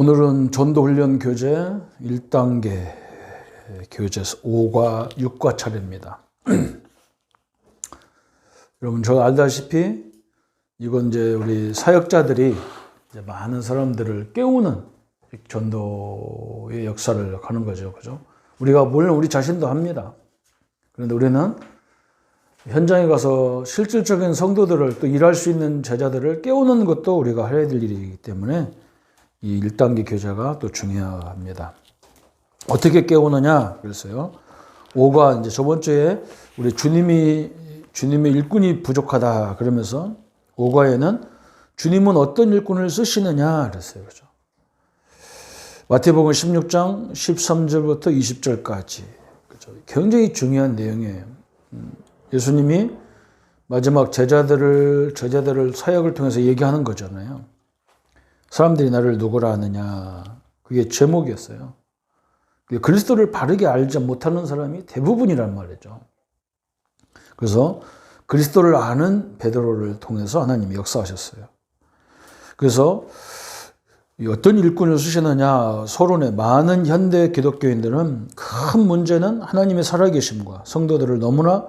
오늘은 전도훈련 교재 1단계 교재 5과 6과 차례입니다. 여러분, 저 알다시피 이건 이제 우리 사역자들이 이제 많은 사람들을 깨우는 전도의 역사를 하는 거죠. 그죠? 우리가 물론 우리 자신도 합니다. 그런데 우리는 현장에 가서 실질적인 성도들을 또 일할 수 있는 제자들을 깨우는 것도 우리가 해야 될 일이기 때문에 이 1단계 교재가 또 중요합니다. 어떻게 깨우느냐 그랬어요. 5가 이제 저번 주에 우리 주님이 주님의 일꾼이 부족하다 그러면서 5과에는 주님은 어떤 일꾼을 쓰시느냐 그랬어요. 그죠? 마태복음 16장 13절부터 20절까지. 그죠? 굉장히 중요한 내용이에요. 음, 예수님이 마지막 제자들을 제자들을 사역을 통해서 얘기하는 거잖아요. 사람들이 나를 누구라 하느냐. 그게 제목이었어요. 그리스도를 바르게 알지 못하는 사람이 대부분이란 말이죠. 그래서 그리스도를 아는 베드로를 통해서 하나님이 역사하셨어요. 그래서 어떤 일꾼을 쓰시느냐 서론에 많은 현대 기독교인들은 큰 문제는 하나님의 살아계심과 성도들을 너무나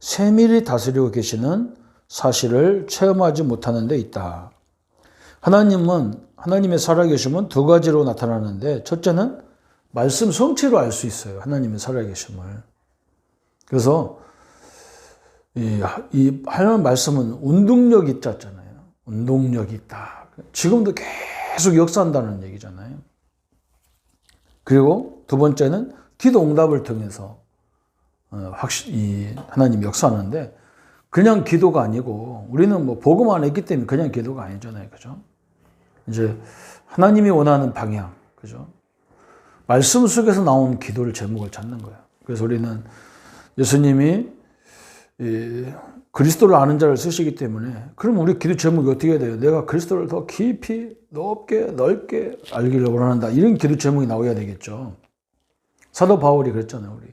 세밀히 다스리고 계시는 사실을 체험하지 못하는 데 있다. 하나님은 하나님의 살아계심은 두 가지로 나타나는데 첫째는 말씀 성취로 알 수 있어요. 하나님의 살아계심을. 그래서 이, 이 하나님 말씀은 운동력 있잖아요. 운동력 있다. 지금도 계속 역사한다는 얘기잖아요. 그리고 두 번째는 기도 응답을 통해서 어, 확실히 하나님 역사하는데 그냥 기도가 아니고 우리는 뭐 복음 안 했기 때문에 그냥 기도가 아니잖아요. 그죠? 이제 하나님이 원하는 방향. 그죠? 말씀 속에서 나온 기도를 제목을 찾는 거예요. 그래서 우리는 예수님이 그리스도를 아는 자를 쓰시기 때문에 그럼 우리 기도 제목이 어떻게 돼요? 내가 그리스도를 더 깊이 높게 넓게 알기를 원한다. 이런 기도 제목이 나와야 되겠죠. 사도 바울이 그랬잖아요. 우리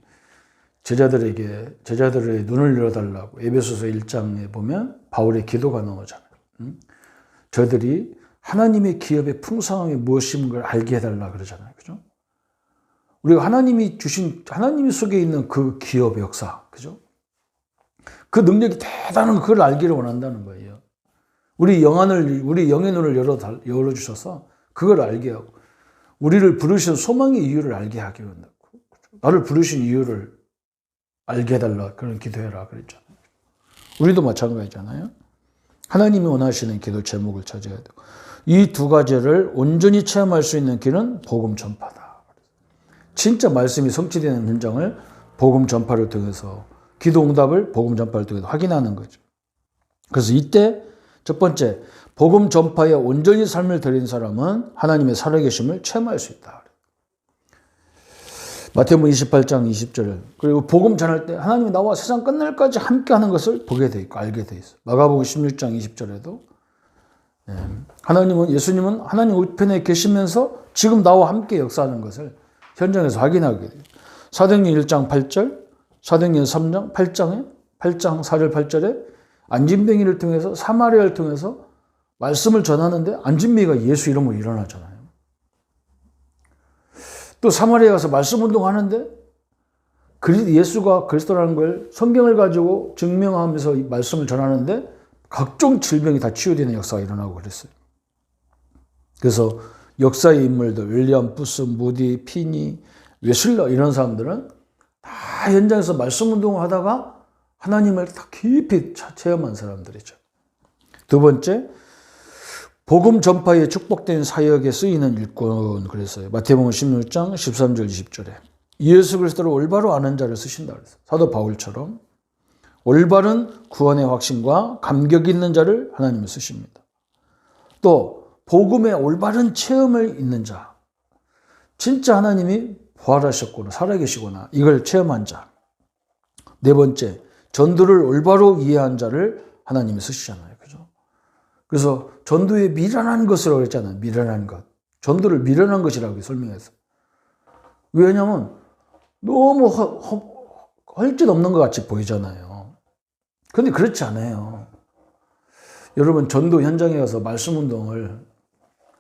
제자들에게 제자들의 눈을 열어달라고 에베소서 1장에 보면 바울의 기도가 나오잖아요. 음? 저들이 하나님의 기업의 풍성함이 무엇인 걸 알게 해달라 그러잖아요. 그죠? 우리가 하나님이 주신 하나님 속에 있는 그 기업의 역사, 그죠? 그 능력이 대단한 그걸 알기를 원한다는 거예요. 우리 영안을, 우리 영의 눈을 열어, 열어주셔서 그걸 알게 하고, 우리를 부르신 소망의 이유를 알게 하기 원한다고. 나를 부르신 이유를 알게 해달라. 그런 기도해라. 그랬잖아요. 우리도 마찬가지잖아요. 하나님이 원하시는 기도 제목을 찾아야 되고, 이 두 가지를 온전히 체험할 수 있는 길은 복음 전파다. 진짜 말씀이 성취되는 현장을 복음 전파를 통해서 기도 응답을 복음 전파를 통해서 확인하는 거죠. 그래서 이때 첫 번째 복음 전파에 온전히 삶을 드린 사람은 하나님의 살아계심을 체험할 수 있다. 마태복음 28장 20절 그리고 복음 전할 때 하나님이 나와 세상 끝날까지 함께하는 것을 보게 돼 있고 알게 돼 있어. 마가복음 16장 20절에도 하나님은 예수님은 하나님 우편에 계시면서 지금 나와 함께 역사하는 것을 현장에서 확인하게 돼요. 사도행전 1장 8절, 사도행전 3장 8장에 8장 4절 8절에 안진뱅이를 통해서 사마리아를 통해서 말씀을 전하는데 안진뱅이가 예수 이름으로 일어나잖아요. 또 사마리아 가서 말씀 운동하는데 예수가 그리스도라는 걸 성경을 가지고 증명하면서 말씀을 전하는데 각종 질병이 다 치유되는 역사가 일어나고 그랬어요. 그래서 역사의 인물들, 윌리엄 부스, 무디, 피니, 웨슬러 이런 사람들은 다 현장에서 말씀 운동을 하다가 하나님을 다 깊이 체험한 사람들이죠. 두 번째, 복음 전파에 축복된 사역에 쓰이는 일꾼 그랬어요. 마태복음 16장 13절 20절에 예수 그리스도를 올바로 아는 자를 쓰신다 그랬어요. 사도 바울처럼 올바른 구원의 확신과 감격 있는 자를 하나님이 쓰십니다. 또 복음의 올바른 체험을 있는 자, 진짜 하나님이 부활하셨구나, 살아계시구나 이걸 체험한 자. 네 번째, 전도를 올바로 이해한 자를 하나님이 쓰시잖아요, 그죠? 그래서 전도의 미련한 것이라고 그랬잖아요, 미련한 것. 전도를 미련한 것이라고 설명해서. 왜냐하면 너무 헐짓 없는 것 같이 보이잖아요. 근데 그렇지 않아요. 여러분, 전도 현장에 가서 말씀 운동을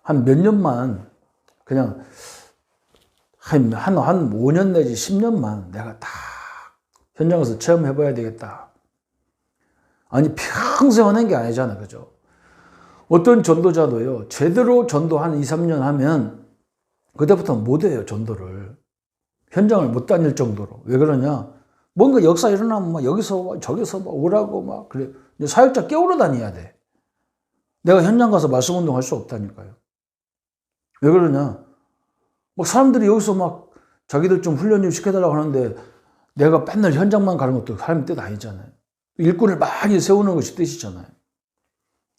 한 몇 년만 그냥 한, 한, 한 5년 내지 10년만 내가 다 현장에서 체험해 봐야 되겠다. 아니, 평생 하는 게 아니잖아. 그죠? 어떤 전도자도요, 제대로 전도 한 2, 3년 하면, 그때부터 못 해요, 전도를. 현장을 못 다닐 정도로. 왜 그러냐? 뭔가 역사 일어나면 막 여기서 막 저기서 막 오라고 막 그래. 사역자 깨우러 다녀야 돼. 내가 현장 가서 말씀 운동 할 수 없다니까요. 왜 그러냐? 막 사람들이 여기서 막 자기들 좀 훈련 좀 시켜달라고 하는데 내가 맨날 현장만 가는 것도 하나님 뜻 아니잖아요. 일꾼을 많이 세우는 것이 뜻이잖아요.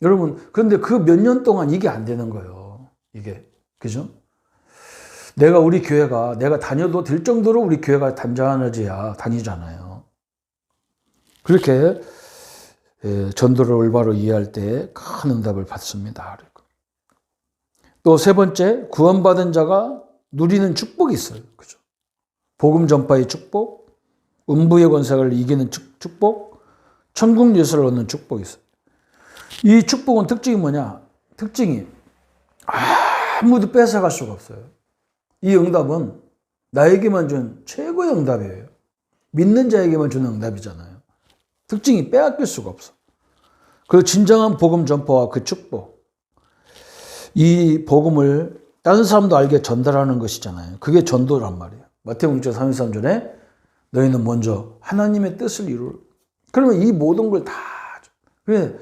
여러분, 그런데 그 몇 년 동안 이게 안 되는 거예요. 이게. 그죠? 내가 우리 교회가 내가 다녀도 될 정도로 우리 교회가 단단해져야 다니잖아요. 그렇게 예, 전도를 올바로 이해할 때 큰 응답을 받습니다. 또 세 번째, 구원받은 자가 누리는 축복이 있어요. 그죠? 복음 전파의 축복, 음부의 권세를 이기는 축복, 천국 예수를 얻는 축복이 있어요. 이 축복은 특징이 뭐냐? 특징이 아무도 뺏어갈 수가 없어요. 이 응답은 나에게만 준 최고의 응답이에요. 믿는 자에게만 주는 응답이잖아요. 특징이 빼앗길 수가 없어. 그 진정한 복음 전파와 그 축복. 이 복음을 다른 사람도 알게 전달하는 것이잖아요. 그게 전도란 말이에요. 마태복음 6장 33절에 너희는 먼저 하나님의 뜻을 이룰. 그러면 이 모든 걸 다. 그래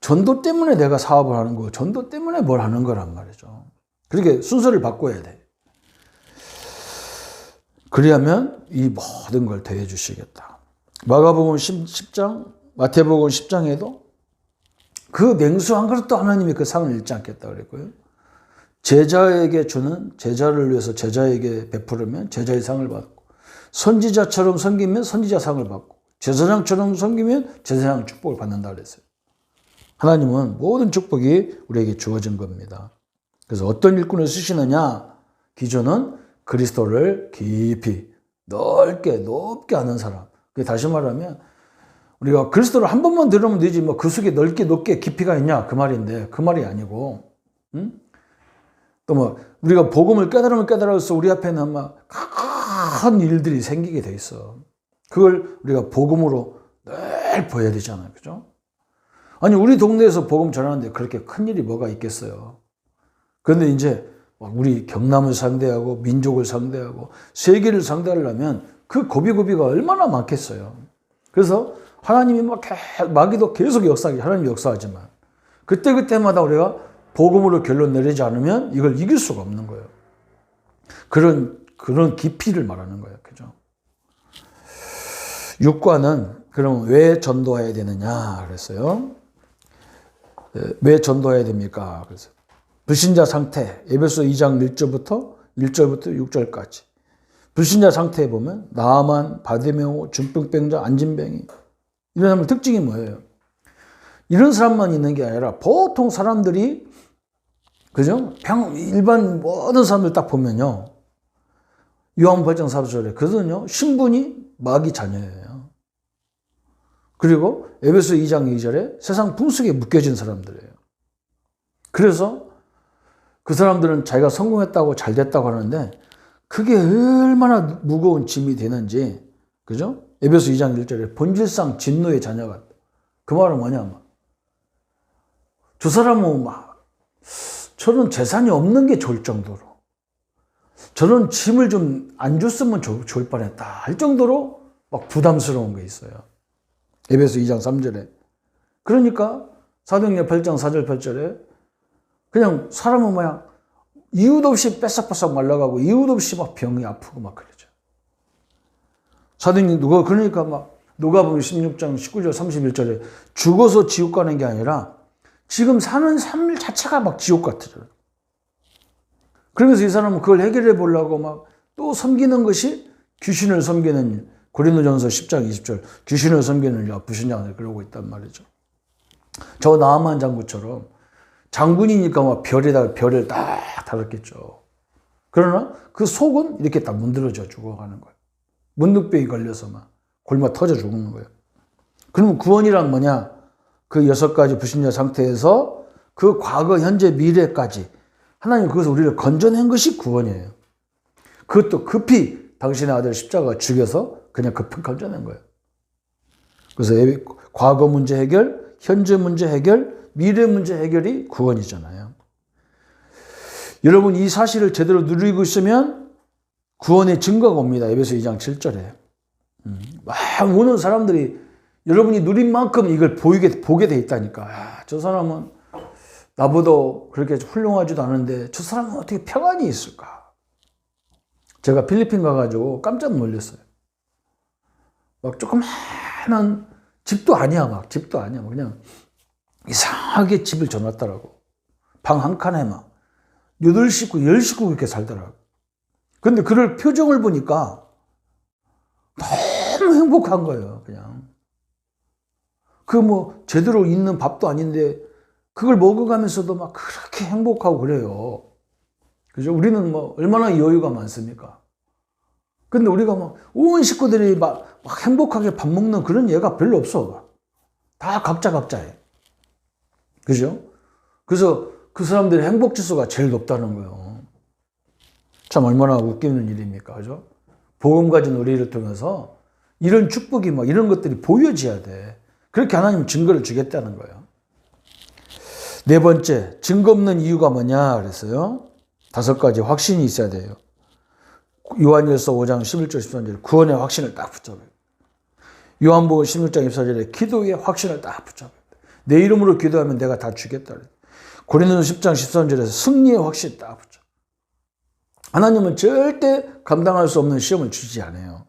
전도 때문에 내가 사업을 하는 거, 전도 때문에 뭘 하는 거란 말이죠. 그렇게 순서를 바꿔야 돼. 그리하면 이 모든 걸 더해 주시겠다. 마가복음 10장, 마태복음 10장에도 그 냉수 한 그릇도 하나님이 그 상을 잃지 않겠다 그랬고요. 제자에게 주는 제자를 위해서 제자에게 베풀으면 제자의 상을 받고 선지자처럼 섬기면 선지자 상을 받고 제사장처럼 섬기면 제사장 축복을 받는다 그랬어요. 하나님은 모든 축복이 우리에게 주어진 겁니다. 그래서 어떤 일꾼을 쓰시느냐? 기존은 그리스도를 깊이 넓게 높게 아는 사람. 다시 말하면 우리가 그리스도를 한 번만 들으면 되지 뭐 그 속에 넓게 높게 깊이가 있냐 그 말인데 그 말이 아니고 응? 또뭐 우리가 복음을 깨달으면 깨달아서 우리 앞에는 막 큰 일들이 생기게 돼 있어. 그걸 우리가 복음으로 늘 보여야 되잖아요. 그죠? 아니 우리 동네에서 복음 전하는데 그렇게 큰 일이 뭐가 있겠어요. 그런데 이제 우리 경남을 상대하고 민족을 상대하고 세계를 상대하려면 그 고비고비가 얼마나 많겠어요. 그래서 하나님이 막 마귀도 계속 역사하기 하나님 역사하지만 그때 그때마다 우리가 복음으로 결론 내리지 않으면 이걸 이길 수가 없는 거예요. 그런 그런 깊이를 말하는 거예요. 그죠? 육과는 그럼 왜 전도해야 되느냐 그랬어요. 왜 전도해야 됩니까? 그래서 불신자 상태 에베소 2장 1절부터 1절부터 6절까지 불신자 상태에 보면 나만 바디메오 중병병자 안진병이 이런 사람 특징이 뭐예요? 이런 사람만 있는 게 아니라 보통 사람들이 그죠? 평 일반 모든 사람들 딱 보면요. 요한벌장 사도절에 그들은요 신분이 마귀 자녀예요. 그리고 에베소 2장 2절에 세상 풍속에 묶여진 사람들이에요. 그래서 그 사람들은 자기가 성공했다고 잘 됐다고 하는데 그게 얼마나 무거운 짐이 되는지 그죠? 에베소 2장 1절에 본질상 진노의 자녀가 그 말은 뭐냐 저 사람은 막 저런 재산이 없는 게 좋을 정도로 저런 짐을 좀 안 줬으면 좋을 뻔했다 할 정도로 막 부담스러운 게 있어요. 에베소 2장 3절에. 그러니까 사도행전 8장 4절 8절에 그냥 사람은 뭐야 이유도 없이 뺏싹뺏싹 말라가고 이유도 없이 막 병이 아프고 막 그러죠. 사도행전 누가 그러니까 막 누가복음 16장 19절 31절에 죽어서 지옥 가는 게 아니라 지금 사는 삶 자체가 막 지옥 같아요. 그러면서 이 사람은 그걸 해결해 보려고 막 또 섬기는 것이 귀신을 섬기는 고린도전서 10장 20절 귀신을 섬기는 일 양을 그러고 있단 말이죠. 저 나만 장구처럼 장군이니까 막 별에다 별을 딱 달았겠죠. 그러나 그 속은 이렇게 딱 문드러져 죽어가는 거예요. 문득병이 걸려서 막 골마 터져 죽는 거예요. 그러면 구원이란 뭐냐? 그 여섯 가지 불신자 상태에서 그 과거, 현재, 미래까지 하나님 그것을 우리를 건져낸 것이 구원이에요. 그것도 급히 당신의 아들 십자가 죽여서 그냥 급히 건져낸 거예요. 그래서 예- 과거 문제 해결, 현재 문제 해결, 미래 문제 해결이 구원이잖아요. 여러분 이 사실을 제대로 누리고 있으면 구원의 증거가 옵니다. 에베소 2장 7절에. 음, 막 오는 사람들이 여러분이 누린 만큼 이걸 보이게 보게 돼 있다니까. 아, 저 사람은 나보다 그렇게 훌륭하지도 않은데 저 사람은 어떻게 평안이 있을까? 제가 필리핀 가가지고 깜짝 놀랐어요. 막 조그마한 집도 아니야, 막 집도 아니야, 막 그냥 이상하게 집을 줘놨더라고. 방 한 칸에 막 여덟 식구, 열 식구 그렇게 살더라고. 근데 그럴 표정을 보니까 너무 행복한 거예요, 그냥. 그 뭐 제대로 있는 밥도 아닌데 그걸 먹어가면서도 막 그렇게 행복하고 그래요. 그죠? 우리는 뭐 얼마나 여유가 많습니까? 근데 우리가 막온 식구들이 막, 막 행복하게 밥 먹는 그런 예가 별로 없어. 다 각자 각자해. 그죠? 그래서 그 사람들의 행복 지수가 제일 높다는 거예요. 참 얼마나 웃기는 일입니까? 그죠? 복음 가진 우리를 통해서 이런 축복이 막 이런 것들이 보여져야 돼. 그렇게 하나님 증거를 주겠다는 거예요. 네 번째, 증거 없는 이유가 뭐냐 그랬어요. 다섯 가지 확신이 있어야 돼요. 요한일서 5장 11절 13절 구원의 확신을 딱 붙잡아요. 요한복음 16장 24절에 기도의 확신을 딱 붙잡아요. 내 이름으로 기도하면 내가 다 주겠다. 고린도서 10장 13절에서 승리의 확신 딱 붙잡아요. 하나님은 절대 감당할 수 없는 시험을 주지 않아요.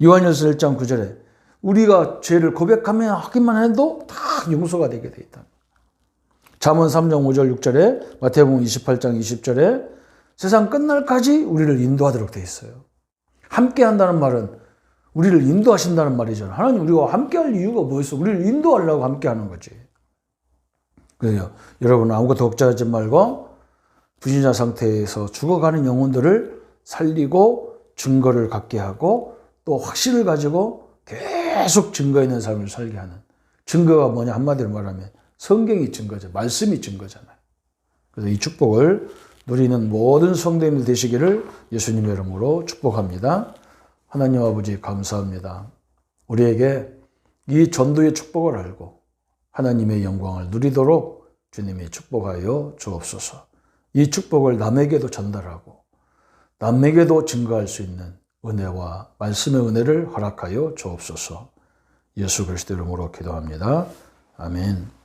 요한일서 1장 9절에 우리가 죄를 고백하면 하기만 해도 다 용서가 되게 돼 있다. 잠언 3장 5절 6절에 마태복음 28장 20절에 세상 끝날까지 우리를 인도하도록 돼 있어요. 함께 한다는 말은 우리를 인도하신다는 말이잖아요. 하나님 우리가 함께 할 이유가 뭐 있어? 우리를 인도하려고 함께 하는 거지. 그래요. 여러분 아무것도 걱정하지 말고 부신자 상태에서 죽어가는 영혼들을 살리고 증거를 갖게 하고 또 확신을 가지고 계속 증거 있는 삶을 살게 하는 증거가 뭐냐 한마디로 말하면 성경이 증거죠. 말씀이 증거잖아요. 그래서 이 축복을 누리는 모든 성도님들 되시기를 예수님의 이름으로 축복합니다. 하나님 아버지 감사합니다. 우리에게 이 전도의 축복을 알고 하나님의 영광을 누리도록 주님이 축복하여 주옵소서. 이 축복을 남에게도 전달하고 남에게도 증거할 수 있는 은혜와 말씀의 은혜를 허락하여 주옵소서. 예수 그리스도 이름으로 기도합니다. 아멘.